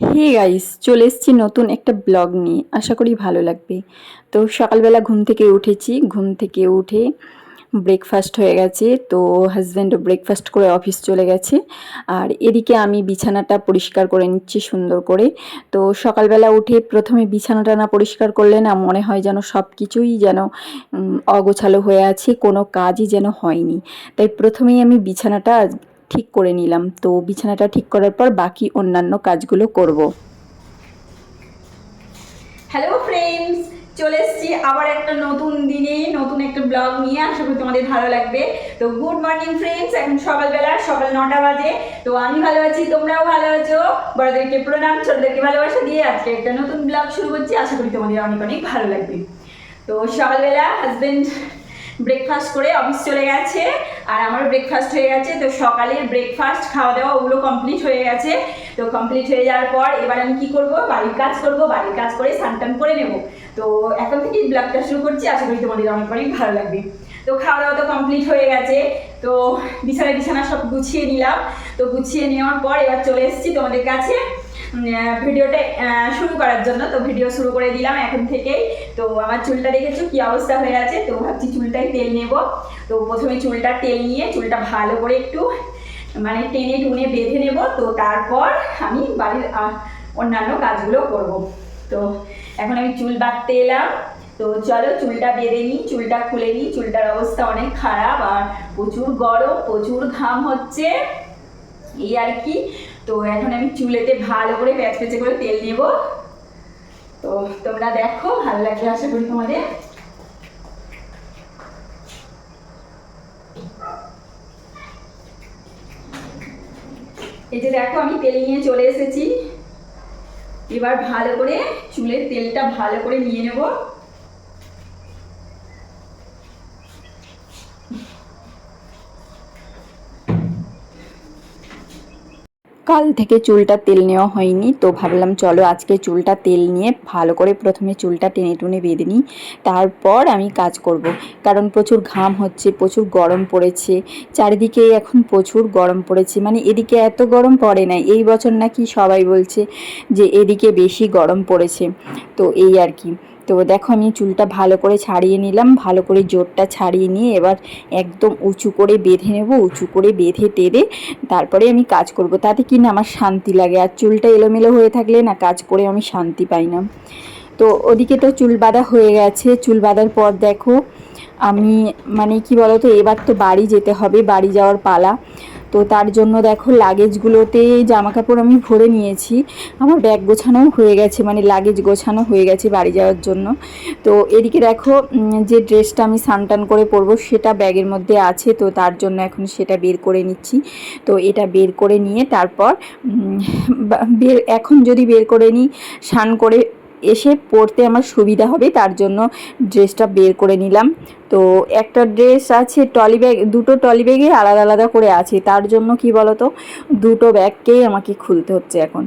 Hey guys চলে এসেছি নতুন একটা ব্লগ নিয়ে। আশা করি ভালো লাগবে। তো সকালবেলা ঘুম থেকে উঠেছি। ঘুম থেকে উঠে ব্রেকফাস্ট হয়ে গেছে। তো হাজব্যান্ডও ব্রেকফাস্ট করে অফিস চলে গেছে। আর এদিকে আমি বিছানাটা পরিষ্কার করে নিচ্ছি সুন্দর করে। তো সকালবেলা উঠে প্রথমে বিছানাটা না পরিষ্কার করলে না মনে হয় যেন সব কিছুই যেন অগোছালো হয়ে আছে। কোনো কাজই যেন হয়নি। তাই প্রথমেই আমি বিছানাটা ঠিক করে নিলাম। তো বিছানাটা ঠিক করার পর বাকি অন্যান্য কাজগুলো করব। হ্যালো ফ্রেন্ডস চলে এসেছি আবার একটা নতুন দিনে, নতুন একটা ব্লগ নিয়ে। আশা করি তোমাদের ভালো লাগবে। তো গুড মর্নিং ফ্রেন্ডস এখন সকালবেলা, সকাল নটা বাজে। তো আমি ভালো আছি, তোমরাও ভালো আছো? বড়দেরকে প্রণাম, ছোটদেরকে ভালোবাসা দিয়ে আজকে একটা নতুন ব্লগ শুরু করছি। আশা করি তোমাদের অনেক অনেক ভালো লাগবে। তো সকালবেলা হাজবেন্ড ব্রেকফাস্ট করে অফিস চলে গেছে। আর আমার ব্রেকফাস্ট হয়ে গেছে, তো সকালের ব্রেকফাস্ট খাওয়া দাওয়া ওগুলো কমপ্লিট হয়ে গেছে। তো কমপ্লিট হয়ে যাওয়ার পর এবার আমি কি করব? বাড়ির কাজ করব, বাড়ির কাজ করে স্নান করে নেব। তো এখন থেকেই ব্লগটা শুরু করছি, আশা করি তোমাদের অনেক অনেক ভালো লাগবে। তো খাওয়া দাওয়া তো কমপ্লিট হয়ে গেছে। তো বিছানা বিছানা সব গুছিয়ে নিলাম। তো গুছিয়ে নেওয়ার পর এবার চলে এসেছি তোমাদের কাছে। ভিডিওটা শুরু করার জন্য। তো ভিডিও শুরু করে দিলাম এখন থেকেই। তো আমার চুলটা দেখেছ কি অবস্থা হয়ে আছে? তো ভাবছি চুলটাই তেল নেব। তো প্রথমে চুলটা তেল নিয়ে চুলটা ভালো করে একটু মানে টেনে টুনে বেঁধে নেব। তো তারপর আমি বাড়ির অন্যান্য কাজগুলো করব। তো এখন আমি চুল বাঁধতে এলাম। তো চলো চুলটা বেঁধে নিই, চুলটা খুলে নিই। চুলটার অবস্থা অনেক খারাপ আর প্রচুর গরম, প্রচুর ঘাম হচ্ছে। এই আর কি। তো এখন আমি চুলেতে ভালো করে প্যাচ প্যাচে করে তেল নেব। তো তোমরা দেখো, ভালো লাগবে আশা করি তোমাদের। এই যে দেখো, আমি তেল নিয়ে চলে এসেছি। এবার ভালো করে চুলের তেলটা ভালো করে নিয়ে নেব। কাল থেকে চুলটা তেল নেওয়া হয়নি, তো ভাবলাম চলো আজকে চুলটা তেল নিয়ে ভালো করে প্রথমে চুলটা টেনে টুনে বেঁধে নিই, তারপর আমি কাজ করব। কারণ প্রচুর ঘাম হচ্ছে, প্রচুর গরম পড়েছে, চারিদিকে এখন প্রচুর গরম পড়েছে মানে এদিকে এত গরম পড়ে না, এই বছর নাকি সবাই বলছে যে এদিকে বেশি গরম পড়েছে, তো এই আর কি তো দেখো আমি চুলটা ভালো করে ছাড়িয়ে নিলাম, ভালো করে জোরটা ছাড়িয়ে নিয়ে এবার একদম উঁচু করে বেঁধে নেব, উঁচু করে বেঁধে টেরে তারপরে আমি কাজ করব। তাতে কি না আমার শান্তি লাগে, আর চুলটা এলোমেলো হয়ে থাকলে না কাজ করে আমি শান্তি পাই না। তো ওদিকে তো চুল বাঁধা হয়ে গেছে, চুল বাঁধার পর দেখো আমি মানে কি বলতো, এবার তো বাড়ি যেতে হবে, বাড়ি যাওয়ার পালা। তো তার জন্য দেখো লাগেজগুলোতে জামা কাপড় আমি ভরে নিয়েছি। আমার ব্যাগ গোছানোও হয়ে গেছে মানে লাগেজ গোছানো হয়ে গেছে বাড়ি যাওয়ার জন্য। তো এদিকে দেখো যে ড্রেসটা আমি সানটান করে পরবো সেটা ব্যাগের মধ্যে আছে, তো তার জন্য এখন সেটা বের করে নিচ্ছি। তো এটা বের করে নিয়ে তারপর বের, এখন যদি বের করে নিই, স্নান করে এসে পরতে আমার সুবিধা হবে, তার জন্য ড্রেসটা বের করে নিলাম। তো একটা ড্রেস আছে টলি ব্যাগ, দুটো টলি ব্যাগে আলাদা আলাদা করে আছে, তার জন্য কি বলতো, দুটো ব্যাগকেই আমাকে খুলতে হচ্ছে এখন।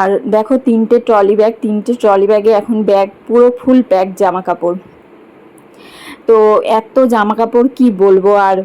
আর দেখো তিনটে ট্রলি ব্যাগ, তিনটে ট্রলি ব্যাগে এখন ব্যাগ, পুরো ফুল প্যাক জামা কাপড় তো এত জামা কাপড় কি বলব আর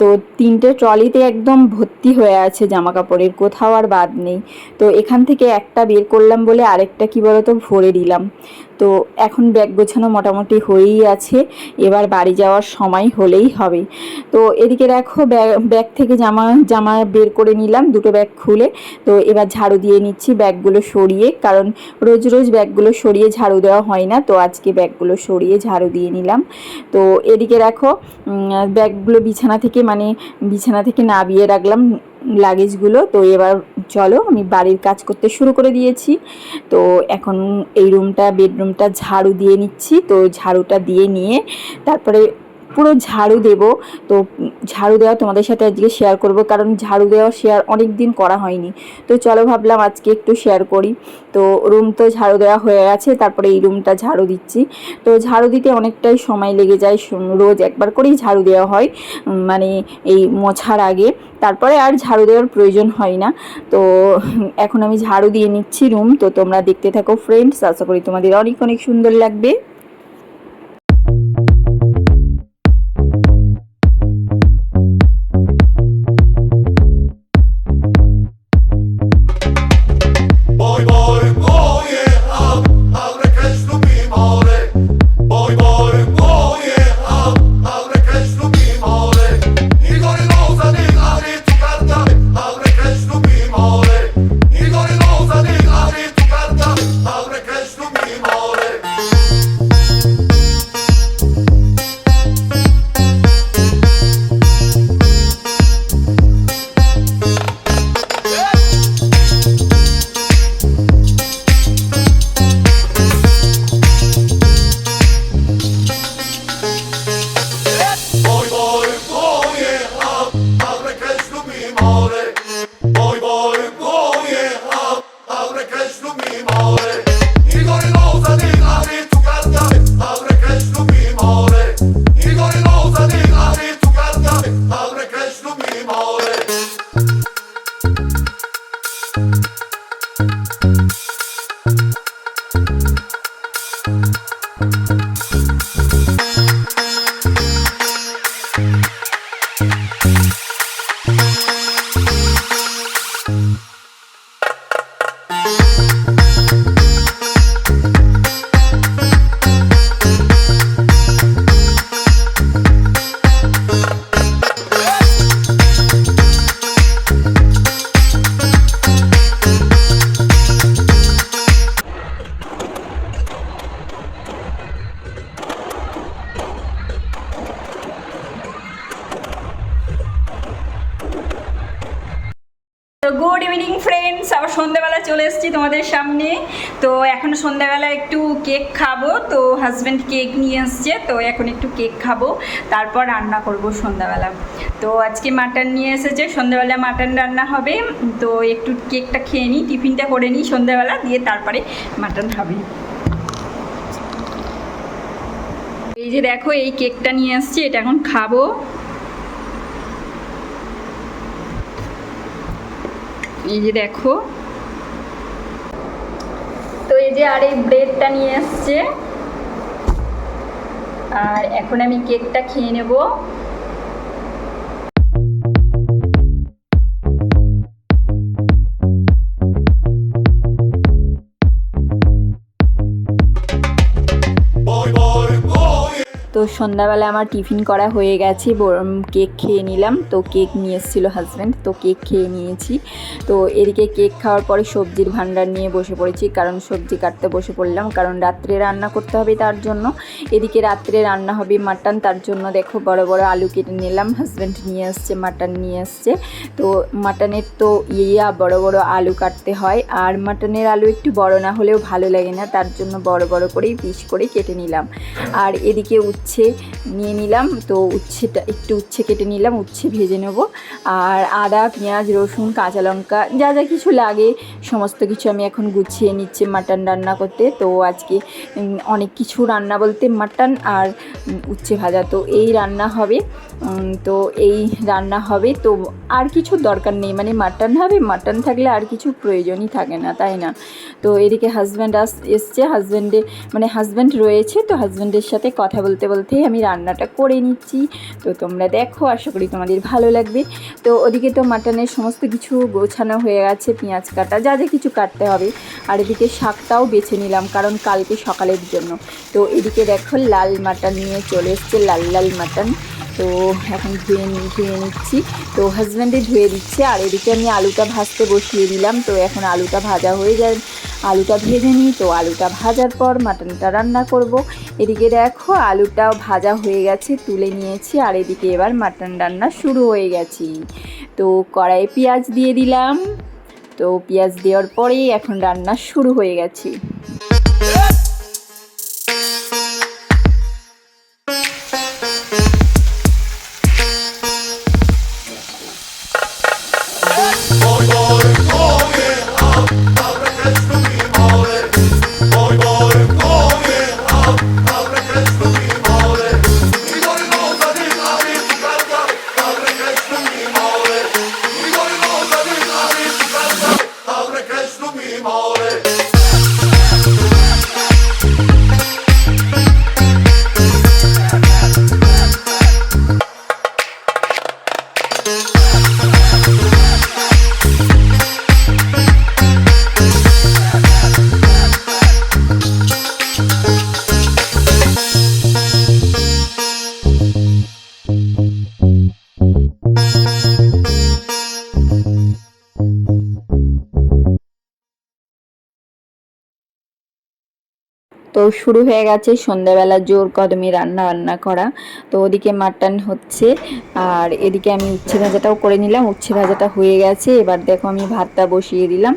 তো তিনটে ট্রলিতে একদম ভর্তি হয়ে আছে জামা কাপড়ের কোথাও আর বাদ নেই। তো এখান থেকে একটা বের করলাম বলে আরেকটা কি বলতো, ভরে দিলাম। তো এখন ব্যাগ গোছানো মোটামুটি হয়েই আছে, এবার বাড়ি যাওয়ার সময় হলেই হবে। তো এদিকে দেখো ব্যাগ থেকে জামা জামা বের করে নিলাম, দুটো ব্যাগ খুলে। তো এবার ঝাড়ু দিয়ে নিচ্ছি ব্যাগগুলো সরিয়ে, কারণ রোজ রোজ ব্যাগগুলো সরিয়ে ঝাড়ু দেওয়া হয় না, তো আজকে ব্যাগগুলো সরিয়ে ঝাড়ু দিয়ে নিলাম। তো এদিকে দেখো ব্যাগগুলো বিছানা থেকে মানে বিছানা থেকে নামিয়ে রাখলাম লাগেজগুলো তো এবার চলো আমি বাড়ির কাজ করতে শুরু করে দিয়েছি। তো এখন এই রুমটা বেডরুমটা ঝাড়ু দিয়ে নিচ্ছি। তো ঝাড়ুটা দিয়ে নিয়ে তারপরে পুরো ঝাড়ু দেব। তো ঝাড়ু দেওয়া তোমাদের সাথে আজকে শেয়ার করব, কারণ ঝাড়ু দেওয়া শেয়ার অনেক দিন করা হয়নি। তো চলো ভাবলাম আজকে একটু শেয়ার করি। তো রুম তো ঝাড়ু দেওয়া হয়ে গেছে, তারপরে এই রুমটা ঝাড়ু দিচ্ছি। তো ঝাড়ু দিতে অনেকটাই সময় লেগে যায় রোজ একবার করেই ঝাড়ু দেওয়া হয় মানে এই মোছার আগে। তারপরে আর ঝাড়ু দেওয়ার প্রয়োজন হয় না। তো এখন আমি ঝাড়ু দিয়ে নিচ্ছি রুম তো তোমরা দেখতে থাকো ফ্রেন্ডস আশা করি তোমাদের অনেক অনেক সুন্দর লাগবে। গুড ইভিনিং ফ্রেন্ডস, আবার সন্ধ্যাবেলা চলে এসেছি তোমাদের সামনে। তো এখন সন্ধ্যাবেলা একটু কেক খাব, তো হাজব্যান্ড কেক নিয়ে এসছে, তো এখন একটু কেক খাব, তারপর রান্না করব সন্ধ্যাবেলা। তো আজকে মাটন নিয়ে এসেছে, সন্ধ্যাবেলা মাটন রান্না হবে, তো একটু কেকটা খেয়ে নিই, টিফিনটা করে নিই সন্ধ্যাবেলা, দিয়ে তারপরে মাটন হবে এই যে দেখো, এই কেকটা নিয়ে এসছি, এটা এখন খাব। এই যে দেখো। তো এই যে আর এই ব্রেডটা নিয়ে এসছে। আর এখন আমি কেকটা খেয়ে নেব। সন্ধ্যাবেলা আমার টিফিন করা হয়ে গেছে কেক খেয়ে নিলাম। তো কেক নিয়ে এসেছিল হাজব্যান্ড তো কেক খেয়ে নিয়েছি। তো এদিকে কেক খাওয়ার পরে সবজির ভাণ্ডার নিয়ে বসে পড়েছি, কারণ সবজি কাটতে বসে পড়লাম, কারণ রাত্রে রান্না করতে হবে তার জন্য। এদিকে রাত্রে রান্না হবে মাটন তার জন্য দেখো বড় বড় আলু কেটে নিলাম হাজব্যান্ড নিয়ে আসছে মাটন নিয়ে আসছে। তো মাটনের তো ইয়া, বড় বড় আলু কাটতে হয়, আর মাটনের আলু একটু বড় না হলেও ভালো লাগে না, তার জন্য বড় বড় করেই পিস করে কেটে নিলাম। আর এদিকে উচ্ছে নিয়ে নিলাম। তো উচ্ছেটা, একটু উচ্ছে কেটে নিলাম, উচ্ছে ভেজে নেব। আর আদা, পেঁয়াজ, রসুন, কাঁচা লঙ্কা, যা যা কিছু লাগে, সমস্ত কিছু আমি এখন গুছিয়ে নিচ্ছি মাটন রান্না করতে। তো আজকে অনেক কিছু রান্না বলতে মাটন আর উচ্ছে ভাজা। তো এই রান্না হবে তো এই রান্না হবে। তো আর কিছু দরকার নেই মানে মাটন হবে, মাটন থাকলে আর কিছু প্রয়োজনই থাকে না, তাই না? তো এদিকে হাজব্যান্ড আস, এসছে হাজব্যান্ডে মানে হাজব্যান্ড রয়েছে, তো হাজব্যান্ডের সাথে কথা বলতে বলতে বলতেই আমি রান্নাটা করে নিচ্ছি। তো তোমরা দেখো, আশা করি তোমাদের ভালো লাগবে। তো ওদিকে তো মাটনের সমস্ত কিছু গোছানো হয়ে গেছে, পেঁয়াজ কাটা, যা যা কিছু কাটতে হবে। আর এদিকে শাকটাও বেছে নিলাম, কারণ কালকে সকালের জন্য। তো এদিকে দেখো, লাল মাটন নিয়ে চলে এসছে, লাল লাল মাটন। তো এখন ধুয়ে ধুয়ে নিচ্ছি। তো হাজব্যান্ডে ধুয়ে দিচ্ছে, আর এদিকে আমি আলুটা ভাজতে বসিয়ে দিলাম। তো এখন আলুটা ভাজা হয়ে যায়, আলুটা ভেজে নিই। তো আলুটা ভাজার পর মাটনটা রান্না করব। এদিকে দেখো, আলুটাও ভাজা হয়ে গেছে, তুলে নিয়েছি। আর এদিকে এবার মাটন রান্না শুরু হয়ে গেছি। তো কড়াইয়ে পেঁয়াজ দিয়ে দিলাম। তো পেঁয়াজ দেওয়ার পরেই এখন রান্না শুরু হয়ে গেছে। শুরু হয়ে গেছে। সন্ধ্যাবেলা জোর কদমে রান্না বান্না করা। তো ওদিকে মাটন হচ্ছে। আর এদিকে আমি উচ্ছে ভাজাটাও করে নিলাম। উচ্ছে ভাজাটা হয়ে গেছে। এবার দেখো আমি ভাতটা বসিয়ে দিলাম।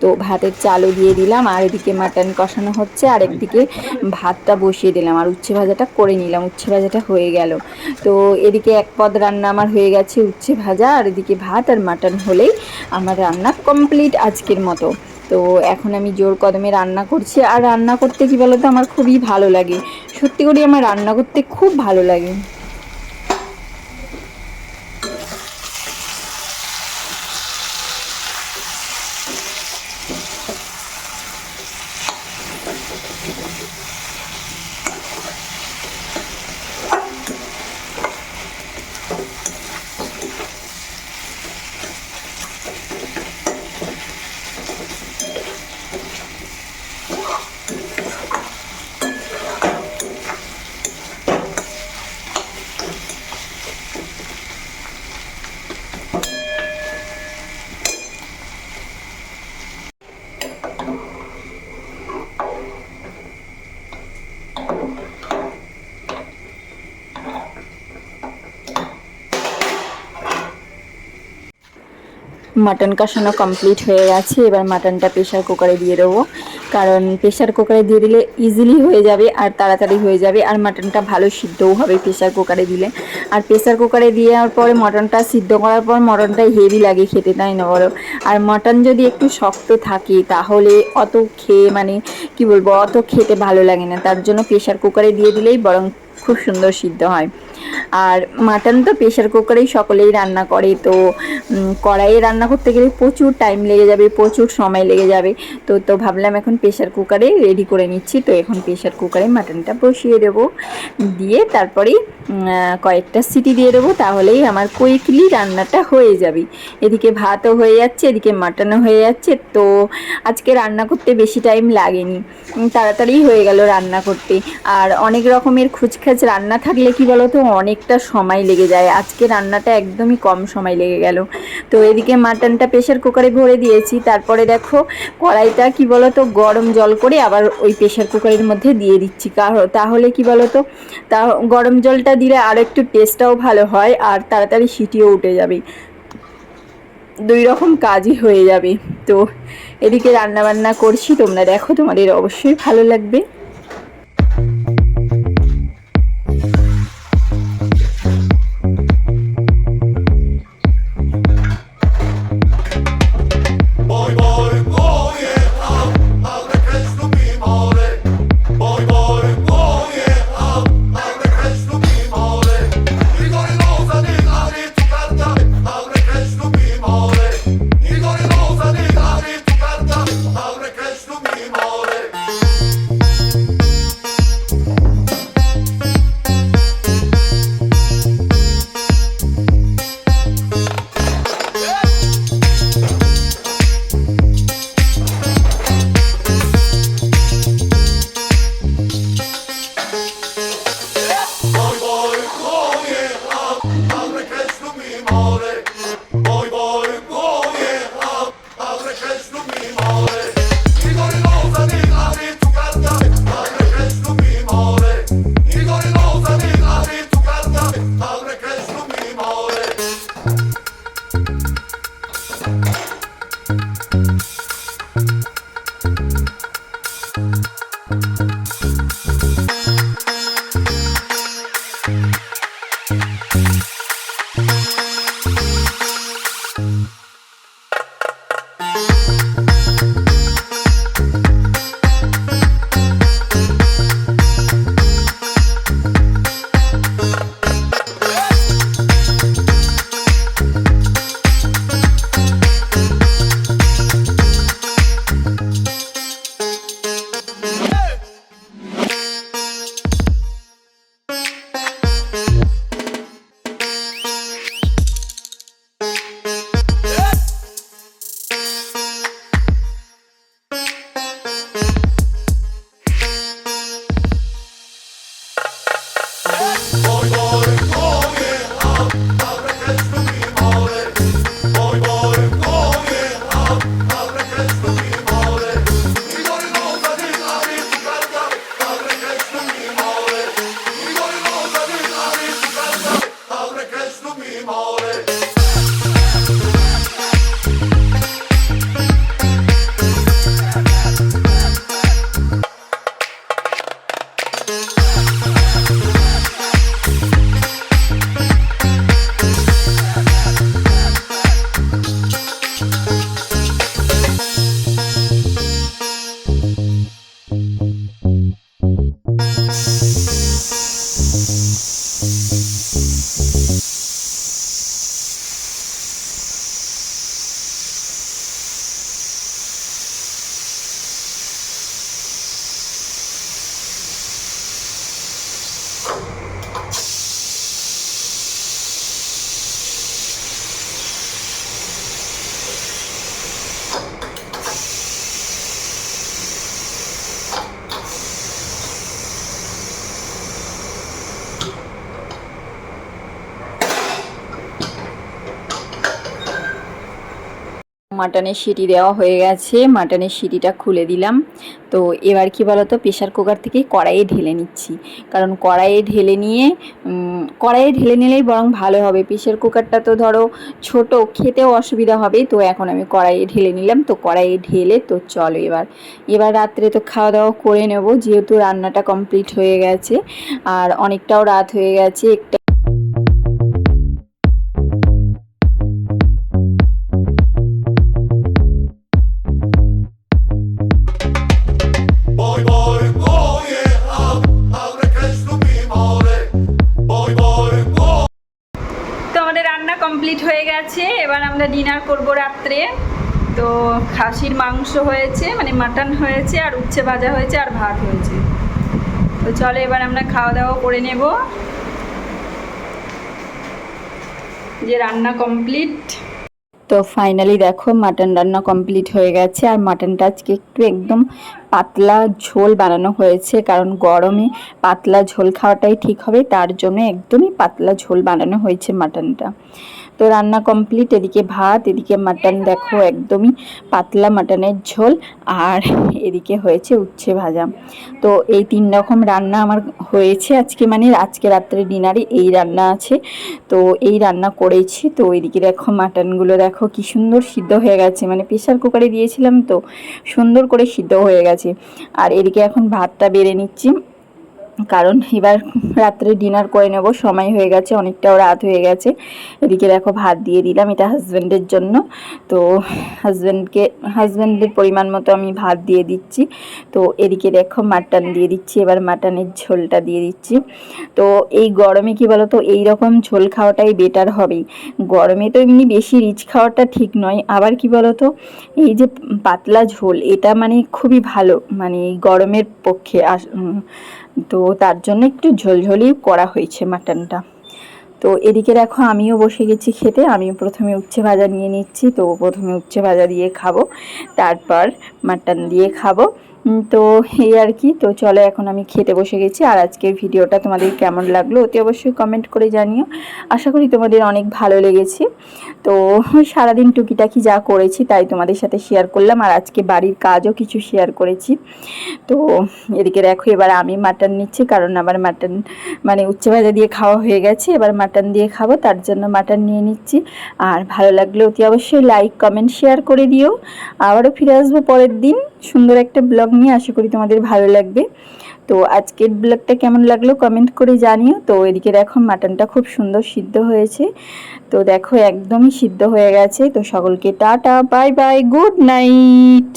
তো ভাতের চালও দিয়ে দিলাম। আর এদিকে মাটন কষানো হচ্ছে। আর একদিকে ভাতটা বসিয়ে দিলাম। আর উচ্ছে ভাজাটা করে নিলাম। উচ্ছে ভাজাটা হয়ে গেল। তো এদিকে এক পদ রান্না আমার হয়ে গেছে উচ্ছে ভাজা। আর এদিকে ভাত আর মাটন হলেই আমার রান্না কমপ্লিট আজকের মতো। তো এখন আমি জোর কদমে রান্না করছি আর রান্না করতে কি বলতো আমার খুবই ভালো লাগে। সত্যি করে আমার রান্না করতে খুব ভালো লাগে। মাটন কষানো কমপ্লিট হয়ে গেছে, এবার মাটনটা প্রেশার কুকারে দিয়ে দেবো। কারণ প্রেশার কুকারে দিয়ে দিলে ইজিলি হয়ে যাবে আর তাড়াতাড়ি হয়ে যাবে, আর মাটনটা ভালো সিদ্ধও হবে প্রেশার কুকারে দিলে। আর প্রেশার কুকারে দেওয়ার পরে, মটনটা সিদ্ধ করার পর মটনটা হেভি লাগে খেতে, তাই না বলো? আর মটন যদি একটু শক্ত থাকে, তাহলে অত খেয়ে মানে কি বলব, অত খেতে ভালো লাগে না। তার জন্য প্রেশার কুকারে দিয়ে দিলেই বরং খুব সুন্দর সিদ্ধ হয়। আর মাটন তো প্রেশার কুকারেই সকলেই রান্না করে, তো কড়াইয়ে রান্না করতে গেলে প্রচুর টাইম লেগে যাবে, প্রচুর সময় লেগে যাবে। তো তো ভাবলাম এখন প্রেশার কুকারে রেডি করে নিচ্ছি, তো এখন প্রেশার কুকারে মাটনটা বসিয়ে দেবো। দিয়ে তারপরেই কয়েকটা সিটি দিয়ে দেবো, তাহলেই আমার কুইকলি রান্নাটা হয়ে যাবে। এদিকে ভাতও হয়ে যাচ্ছে, এদিকে মাটনও হয়ে যাচ্ছে, তো আজকে রান্না করতে বেশি টাইম লাগেনি। তাড়াতাড়ি হয়ে গেল রান্না করতে। আর অনেক রকমের খুচখাচ রান্না থাকলে কি বলো তো অনেকটা সময় লেগে যায়। আজকে রান্নাটা একদমই কম সময় লেগে গেল। তো এদিকে মাটনটা প্রেশার কুকারে ভরে দিয়েছি। তারপরে দেখো, কড়াইটা কি বলো তো গরম জল করে আবার ওই প্রেশার কুকারের মধ্যে দিয়ে দিচ্ছি। কারণ তাহলে কি বলো তো তা গরম জলটা দিলে আর একটু টেস্টটাও ভালো হয় আর তাড়াতাড়ি সিটিও উঠে যাবে। দুই রকম কাজই হয়ে যাবে। তো এদিকে রান্না বান্না করছি। তোমরা দেখো তোমাদের অবশ্যই ভালো লাগবে। মাটনের সিটি দেওয়া হয়ে গেছে, মাটনের সিটিটা খুলে দিলাম। তো এবার কি বলতো প্রেশার কুকার থেকে কড়াইয়ে ঢেলে নিচ্ছি। কারণ কড়াইয়ে ঢেলে নিয়ে কড়াইয়ে ঢেলে নিলেই বরং ভালো হবে। প্রেশার কুকারটা তো ধরো ছোট, খেতেও অসুবিধা হবে। তো এখন আমি কড়াইয়ে ঢেলে নিলাম। তো কড়াইয়ে ঢেলে তো চলো এবার। এবার রাত্রে তো খাওয়া দাওয়া করে নেব। যেহেতু রান্নাটা কমপ্লিট হয়ে গেছে, আর অনেকটাও রাত হয়ে গেছে, একটা কমপ্লিট হয়ে গেছে। এবার আমরা ডিনার করব রাত্রে। তো খাসির মাংস হয়েছে মানে মাটন হয়েছে, আর উচ্ছে ভাজা হয়েছে, আর ভাত হয়েছে। তো চলো এবার আমরা খাওয়া দাওয়া করে নেব। যে রান্না কমপ্লিট তো ফাইনালি দেখো মাটন রান্না কমপ্লিট হয়ে গেছে, আর মাটনটা আজকে একটু একদম পাতলা ঝোল বানানো হয়েছে, কারণ গরমে পাতলা ঝোল খাওয়াটাই ঠিক হবে, তার জন্য একদমই পাতলা ঝোল বানানো হয়েছে মাটনটা তো রান্না কমপ্লিট এদিকে ভাত, এদিকে মাটন দেখো একদমই পাতলা মাটনের ঝোল, আর এদিকে হয়েছে উচ্ছে ভাজা। তো এই তিন রকম রান্না আমার হয়েছে আজকে মানে আজকে রাত্রে ডিনারে এই রান্না আছে। তো এই রান্না করেছি, তো এদিকে দেখো মাটনগুলো দেখো কি সুন্দর সিদ্ধ হয়ে গেছে মানে প্রেশার কুকারে দিয়েছিলাম তো সুন্দর করে সিদ্ধ হয়ে গেছে। আর এদিকে এখন ভাতটা বেড়ে নিচ্ছি। কারণ এবার রাত্রে ডিনার করে নেব, সময় হয়ে গেছে, অনেকটাও রাত হয়ে গেছে। এদিকে দেখো ভাত দিয়ে দিলাম, এটা হাজব্যান্ডের জন্য। তো হাজব্যান্ডকে হাজব্যান্ডের পরিমাণ মতো আমি ভাত দিয়ে দিচ্ছি। তো এদিকে দেখো মাটন দিয়ে দিচ্ছি, এবার মাটনের ঝোলটা দিয়ে দিচ্ছি। তো এই গরমে কি বলো তো এই রকম ঝোল খাওয়াটাই বেটার হবে গরমে তো এমনি বেশি রিচ খাওয়াটা ঠিক নয়, আবার কি বলো তো এই যে পাতলা ঝোল, এটা মানে খুবই ভালো মানে গরমের পক্ষে তো তার জন্য একটু ঝোলঝোলি করা হয়েছে মাটনটা। তো এদিকে দেখো আমিও বসে গেছি খেতে আমি প্রথমে উচ্ছে ভাজা নিয়ে নিচ্ছি, তো প্রথমে উচ্ছে ভাজা দিয়ে খাব, তারপর মাটন দিয়ে খাব। তো এই আর কি। তো চলো এখন আমি খেতে বসে গেছি। আর আজকের ভিডিওটা তোমাদের কেমন লাগল অতি অবশ্যই কমেন্ট করে জানিও। আশা করি তোমাদের অনেক ভালো লেগেছে। তো সারাদিন টুকিটাকি যা করেছি তাই তোমাদের সাথে শেয়ার করলাম। আর আজকে বাড়ির কাজও কিছু শেয়ার করেছি। তো এদিকে দেখো, এবার আমি মাটন নিচ্ছি, কারণ আবার মাটন মানে উচ্চ ভাজা দিয়ে খাওয়া হয়ে গেছে। এবার মাটন দিয়ে খাব, তার জন্য মাটন নিয়ে নিচ্ছি। আর ভালো লাগলে অতি অবশ্যই লাইক কমেন্ট শেয়ার করে দিও। আবারও ফিরে আসব পরের দিন। সুন্দর একটা ব্লগ নিয়ে আশা করি তোমাদের ভালো লাগবে। তো আজকের ব্লগটা কেমন লাগল কমেন্ট করে জানিও। তো এদিকে দেখো মাটনটা খুব সুন্দর সিদ্ধ হয়েছে। তো দেখো একদমই সিদ্ধ হয়ে গেছে। তো সকলকে tata, bye bye, good night.